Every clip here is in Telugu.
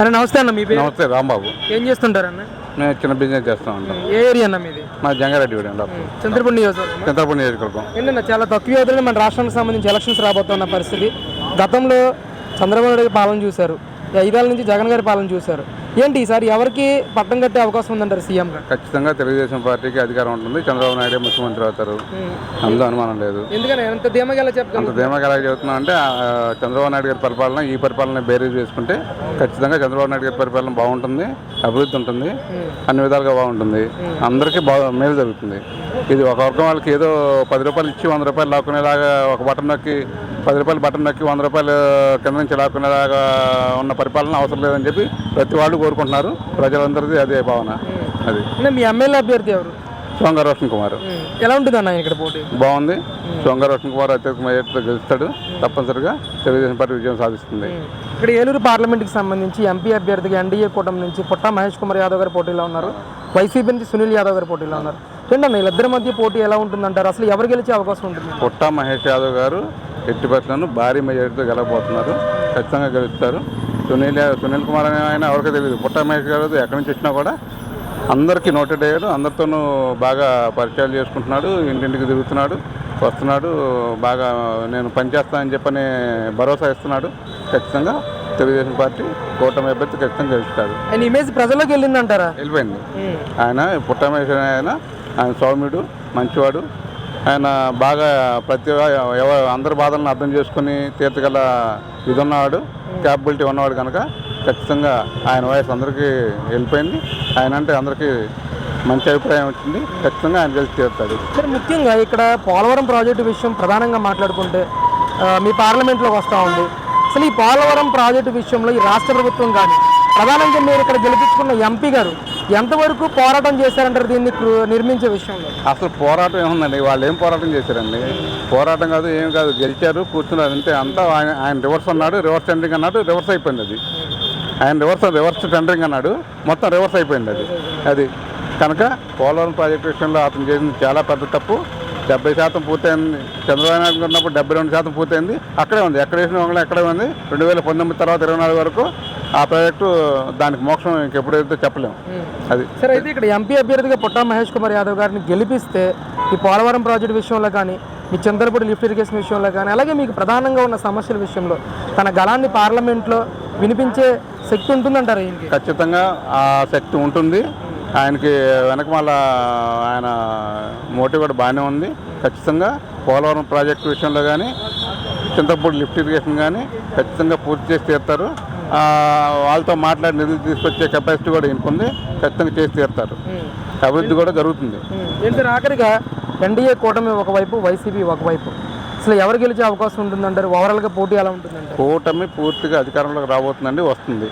అన్న నమస్తే అన్న మీ పేరు? నమస్తే రాంబాబు. ఏం చేస్తుంటారన్న మేము చిన్న బిజినెస్ చేస్తూ ఉంటాం. ఏ ఏరియా అన్న మీది? మా జంగారెడ్డి చంద్రపూడి నియోజకవర్గం చంద్రపూడి నియోజకవర్గం. ఏంటన్నా చాలా తక్కువ వ్యవధిలో మన రాష్ట్రానికి సంబంధించి ఎలక్షన్స్ రాబోతున్న పరిస్థితి. గతంలో చంద్రబాబు నాయుడు పాలన చూశారు. ఈ ఐదేళ్ళ నుంచి జగన్ గారి పాలన చూశారు. ఏంటి ఈసారి ఎవరికి పట్టం కట్టే అవకాశం ఉందంటారు సీఎంగా ఖచ్చితంగా తెలుగుదేశం పార్టీకి అధికారం ఉంటుంది. చంద్రబాబు నాయుడు ముఖ్యమంత్రి అవుతారు. అందులో అనుమానం లేదు. ఎందుకని? ఎంత ధీమగా ఎలా చెప్పగలరు? అంత ధీమాగా ఎలా చెబుతున్నా అంటే చంద్రబాబు నాయుడు గారి పరిపాలన ఈ పరిపాలన బేరీజ్ చేసుకుంటే ఖచ్చితంగా చంద్రబాబు నాయుడు గారి పరిపాలన బాగుంటుంది అభివృద్ధి ఉంటుంది అన్ని విధాలుగా బాగుంటుంది. అందరికీ బాగా మేలు జరుగుతుంది. ఇది ఒక వర్గం వాళ్ళకి ఏదో పది రూపాయలు ఇచ్చి వంద రూపాయలు లాక్కునేలాగా ఒక బటన్ నొక్కి పది రూపాయలు బటన్ నొక్కి వంద రూపాయలు కింద నుంచి లాక్కునేలాగా ఉన్న పరిపాలన అవసరం లేదని చెప్పి ప్రతి వాళ్ళు కోరుకుంటున్నారు. ప్రజలందరిది అదే భావన. అది. అంటే మీ ఎమ్మెల్యే అభ్యర్థి ఎవరు? సోంగ రోషన్ కుమార్. ఎలా ఉంటుంది అన్న ఇక్కడ పోటీ? బాగుంది. సోంగ రోషన్ కుమార్ అత్యధిక మెజార్టీతో గెలుస్తాడు. తప్పనిసరిగా తెలుగుదేశం పార్టీ విజయం సాధిస్తుంది. ఇక్కడ ఏలూరు పార్లమెంట్కి సంబంధించి ఎంపీ అభ్యర్థిగా ఎన్డీఏ కూటమి నుంచి పుట్ట మహేష్ కుమార్ యాదవ్ గారు పోటీలో ఉన్నారు. వైసీపీ నుంచి సునీల్ యాదవ్ గారు పోటీలో ఉన్నారు. ఏంటన్న వీళ్ళిద్దరి మధ్య పోటీ ఎలా ఉంటుందంటారు? అసలు ఎవరు గెలిచే అవకాశం ఉంటుంది? పుట్ట మహేష్ యాదవ్ గారు ఎట్టి పరిస్థితులను భారీ మెజారిటీతో గెలవబోతున్నారు. ఖచ్చితంగా గెలుస్తారు. సునీల్ సునీల్ కుమార్ అనే ఆయన ఎవరికీ తెలియదు పుట్ట మహేష్ గారు ఎక్కడి నుంచి వచ్చినా కూడా అందరికీ నోటెడ్ అయ్యాడు అందరితోనూ బాగా పరిచయాలు చేసుకుంటున్నాడు. ఇంటింటికి తిరుగుతున్నాడు. వస్తున్నాడు. బాగా నేను పనిచేస్తానని చెప్పని భరోసా ఇస్తున్నాడు. ఖచ్చితంగా తెలుగుదేశం పార్టీ కూటమి అభ్యర్థి ఖచ్చితంగా గెలుస్తాడు. ఆయన ఇమేజ్ ప్రజల్లోకి వెళ్ళిందంటారా? వెళ్ళిపోయింది. ఆయన పుట్టమేశ్వర ఆయన ఆయన సౌమ్యుడు మంచివాడు. ఆయన బాగా ప్రతి అందరి బాధలను అర్థం చేసుకుని తీర్చగల ఇది ఉన్నవాడు క్యాపబిలిటీ ఉన్నవాడు కనుక ఖచ్చితంగా ఆయన వయసు అందరికీ వెళ్ళిపోయింది. ఆయన అంటే అందరికీ మంచి అభిప్రాయం వచ్చింది. ఖచ్చితంగా ఆయన కలిసి తీరుతాడు. సరే ముఖ్యంగా ఇక్కడ పోలవరం ప్రాజెక్టు విషయం ప్రధానంగా మాట్లాడుకుంటే మీ పార్లమెంట్లోకి వస్తూ ఉంది. అసలు ఈ పోలవరం ప్రాజెక్టు విషయంలో ఈ రాష్ట్ర ప్రభుత్వం కానీ ప్రధానంగా మీరు ఇక్కడ గెలిపించుకున్న ఎంపీ గారు ఎంతవరకు పోరాటం చేశారంటారు దీన్ని నిర్మించే విషయంలో? అసలు పోరాటం ఏముందండి? వాళ్ళు ఏం పోరాటం చేశారండి? పోరాటం కాదు ఏం కాదు గెలిచారు కూర్చున్నారు అంతే. అంతా ఆయన ఆయన రివర్స్ అన్నాడు రివర్స్ టెండరింగ్ అన్నాడు రివర్స్ అయిపోయింది అది. ఆయన రివర్స్ రివర్స్ టెండరింగ్ అన్నాడు మొత్తం రివర్స్ అయిపోయింది అది. అది కనుక పోలవరం ప్రాజెక్టు విషయంలో అతను చేసింది చాలా పెద్ద తప్పు. డెబ్బై శాతం పూర్తయింది. చంద్రబాబు నాయుడు ఉన్నప్పుడు డెబ్బై రెండు శాతం పూర్తయింది. అక్కడే ఉంది. ఎక్కడ వేసిన వంగళం అక్కడే ఉంది. రెండు వేల పంతొమ్మిది తర్వాత ఇరవై నాలుగు వరకు ఆ ప్రాజెక్టు దానికి మోక్షం ఇంకెప్పుడైతే చెప్పలేము అది. సరే అయితే ఇక్కడ ఎంపీ అభ్యర్థిగా పుట్టా మహేష్ కుమార్ యాదవ్ గారిని గెలిపిస్తే ఈ పోలవరం ప్రాజెక్టు విషయంలో కానీ మీ చంద్రపూడి లిఫ్ట్ ఇరిగేషన్ విషయంలో కానీ అలాగే మీకు ప్రధానంగా ఉన్న సమస్యల విషయంలో తన గళాన్ని పార్లమెంట్లో వినిపించే శక్తి ఉంటుందంటారు ఖచ్చితంగా ఆ శక్తి ఉంటుంది. ఆయనకి వెనక మళ్ళా ఆయన మోటివ్ కూడా బాగానే ఉంది. ఖచ్చితంగా పోలవరం ప్రాజెక్టు విషయంలో కానీ చింతపూడి లిఫ్ట్ ఇరిగేషన్ కానీ ఖచ్చితంగా పూర్తి చేసి తీరుతారు. వాళ్ళతో మాట్లాడి నిధులు తీసుకొచ్చే కెపాసిటీ కూడా ఈయనకుంది ఖచ్చితంగా చేసి తీరుతారు. అభివృద్ధి కూడా జరుగుతుంది. ఏంటి సార్ ఆఖరిగా ఎన్డీఏ కూటమి ఒకవైపు వైసీపీ ఒకవైపు. అసలు ఎవరు గెలిచే అవకాశం ఉంటుందంటారు? ఓవరాల్గా పోటీ ఎలా ఉంటుందంటారు? కూటమి పూర్తిగా అధికారంలోకి రాబోతుందండి వస్తుంది.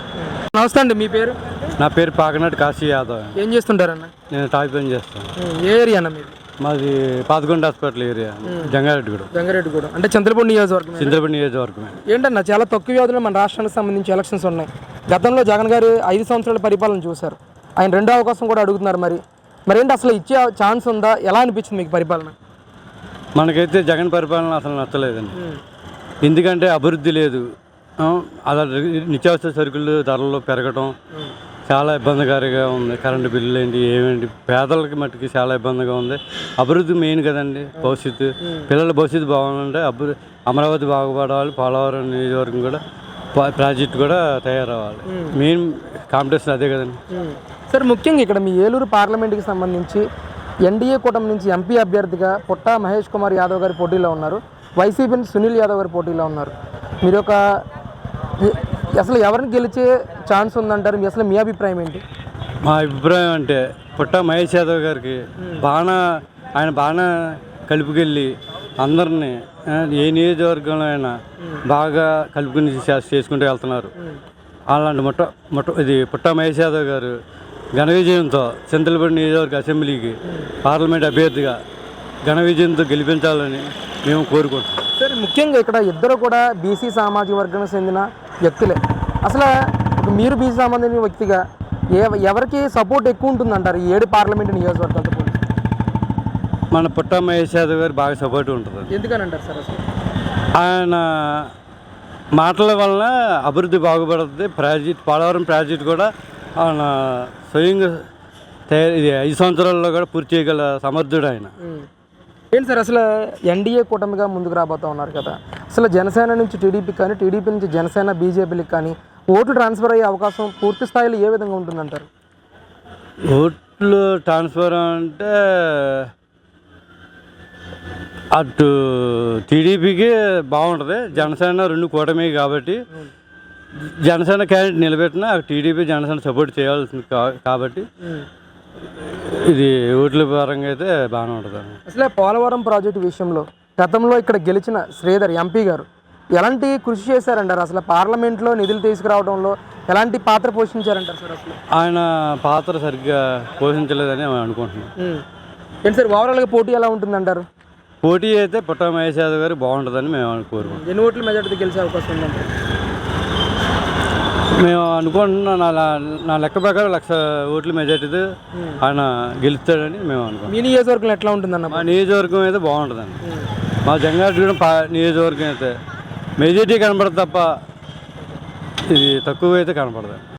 నమస్తే అండి మీ పేరు? నా పేరు పాకనాటి కాశీ యాదవ్. ఏం చేస్తుంటారన్న? నేను టాయ్ పని చేస్తాను ఏ ఏరియా అన్న మీది? మాది పాతకొండ హాస్పిటల్ ఏరియా జంగారెడ్డిగూడ. జంగారెడ్డి కూడా అంటే చంద్రపూడి నియోజకవర్గం చింతపల్లి నియోజకవర్గమే. ఏంటన్నా చాలా తక్కువ వ్యవధిలో మన రాష్ట్రానికి సంబంధించి ఎలక్షన్స్ ఉన్నాయి. గతంలో జగన్ గారు ఐదు సంవత్సరాల పరిపాలన చూశారు. ఆయన రెండో అవకాశం కూడా అడుగుతున్నారు మరి. మరేంటి అసలు ఇచ్చే ఛాన్స్ ఉందా? ఎలా అనిపించింది మీకు పరిపాలన? మనకైతే జగన్ పరిపాలన అసలు నచ్చలేదండి. ఎందుకంటే అభివృద్ధి లేదు. అలా నిత్యావసర సరుకులు ధరలు పెరగటం. చాలా ఇబ్బందికరంగా ఉంది. కరెంటు బిల్లు ఏంటి ఏమేంటి పేదలకి మట్టుకి చాలా ఇబ్బందిగా ఉంది. అభివృద్ధి మెయిన్ కదండి భవిష్యత్తు. పిల్లల భవిష్యత్తు బాగుందంటే అభివృద్ధి అమరావతి బాగుపడాలి పోలవరం నియోజకవర్గం కూడా ప్రాజెక్ట్ కూడా తయారవ్వాలి. మెయిన్ కాంపిటీషన్ అదే కదండి. సార్ ముఖ్యంగా ఇక్కడ మీ ఏలూరు పార్లమెంట్కి సంబంధించి ఎన్డీఏ కూటమి నుంచి ఎంపీ అభ్యర్థిగా పుట్టా మహేష్ కుమార్ యాదవ్ గారి పోటీలో ఉన్నారు. వైసీపీ సునీల్ యాదవ్ గారి పోటీలో ఉన్నారు. మీరు ఒక అసలు ఎవరిని గెలిచే ఛాన్స్ ఉందంటారు? మీ అసలు మీ అభిప్రాయం ఏంటి? మా అభిప్రాయం అంటే పుట్ట మహేష్ యాదవ్ గారికి బాగా ఆయన బాగా కలుపుకెళ్ళి అందరినీ ఏ నియోజకవర్గంలో అయినా బాగా కలుపుకుని చేసుకుంటూ వెళ్తున్నారు. అలాంటి మొట్ట మొట్ట ఇది పుట్ట మహేష్ యాదవ్ గారు ఘన విజయంతో చింతలపూడి నియోజకవర్గ అసెంబ్లీకి పార్లమెంట్ అభ్యర్థిగా ఘన విజయంతో గెలిపించాలని మేము కోరుకుంటున్నాం. సార్ ముఖ్యంగా ఇక్కడ ఇద్దరు కూడా బీసీ సామాజిక వర్గానికి చెందిన వ్యక్తులే. అసలు మీరు బీసీ సంబంధించిన వ్యక్తిగా ఏ ఎవరికి సపోర్ట్ ఎక్కువ ఉంటుందంటారు ఈ ఏడు పార్లమెంట్ నియోజకవర్గాలతో పోలిస్తే? మన పుట్ట మహేష్ యాదవ్ గారు బాగా సపోర్ట్ ఉంటుంది ఎందుకని అంటారు సార్ అసలు? ఆయన మాటల వలన అభివృద్ధి బాగుపడుతుంది. ప్రాజెక్ట్ పోలవరం ప్రాజెక్ట్ కూడా ఆయన స్వయంగా తయారు ఇది ఐదు సంవత్సరాల్లో కూడా పూర్తి చేయగల సమర్థుడు ఆయన. ఏంటి సార్ అసలు ఎన్డీఏ కూటమిగా ముందుకు రాబోతా ఉన్నారు కదా. అసలు జనసేన నుంచి టీడీపీ కానీ టీడీపీ నుంచి జనసేన బీజేపీలకు కానీ ఓట్లు ట్రాన్స్ఫర్ అయ్యే అవకాశం పూర్తి స్థాయిలో ఏ విధంగా ఉంటుందంటారు? ఓట్లు ట్రాన్స్ఫర్ అంటే అటు టీడీపీకి బాగుంటుంది జనసేన రెండు కూటమి కాబట్టి. జనసేన క్యాండిడేట్ నిలబెట్టినా టీడీపీ జనసేన సపోర్ట్ చేయాల్సింది కా- కాబట్టి. ఇది ఓట్ల పరంగా అయితే బాగానే ఉంటుంది అసలే పోలవరం ప్రాజెక్టు విషయంలో గతంలో ఇక్కడ గెలిచిన శ్రీధర్ ఎంపీ గారు ఎలాంటి కృషి చేశారంటారు? అసలు పార్లమెంట్లో నిధులు తీసుకురావడంలో ఎలాంటి పాత్ర పోషించారంటారు సార్ అసలు? ఆయన పాత్ర సరిగ్గా పోషించలేదని అనుకుంటున్నాను ఉమ్. ఏంటి సార్ ఓవరాల్గా పోటీ ఎలా ఉంటుందంటారు? పోటీ అయితే పుట్ట మహేష్ యాదవ్ గారు బాగుంటుందని మేము కోరుకుంటున్నాం. ఎన్ని ఓట్ల మెజార్టీ గెలిచే అవకాశం ఉందంటారు? మేము అనుకుంటున్నాం నా నా లెక్క ప్రకారం లక్ష ఓట్ల మెజార్టీతో ఆయన గెలుస్తాడని మేము అనుకుంటున్నాం. మీ నియోజకవర్గంలో ఎట్లా ఉంటుందన్న? మా నియోజకవర్గం అయితే బాగుంటుందండి మా జంగారెడ్డిగూడెం పా నియోజకవర్గం అయితే మెజార్టీ కనపడదు తప్ప ఇది తక్కువ అయితే కనపడదు.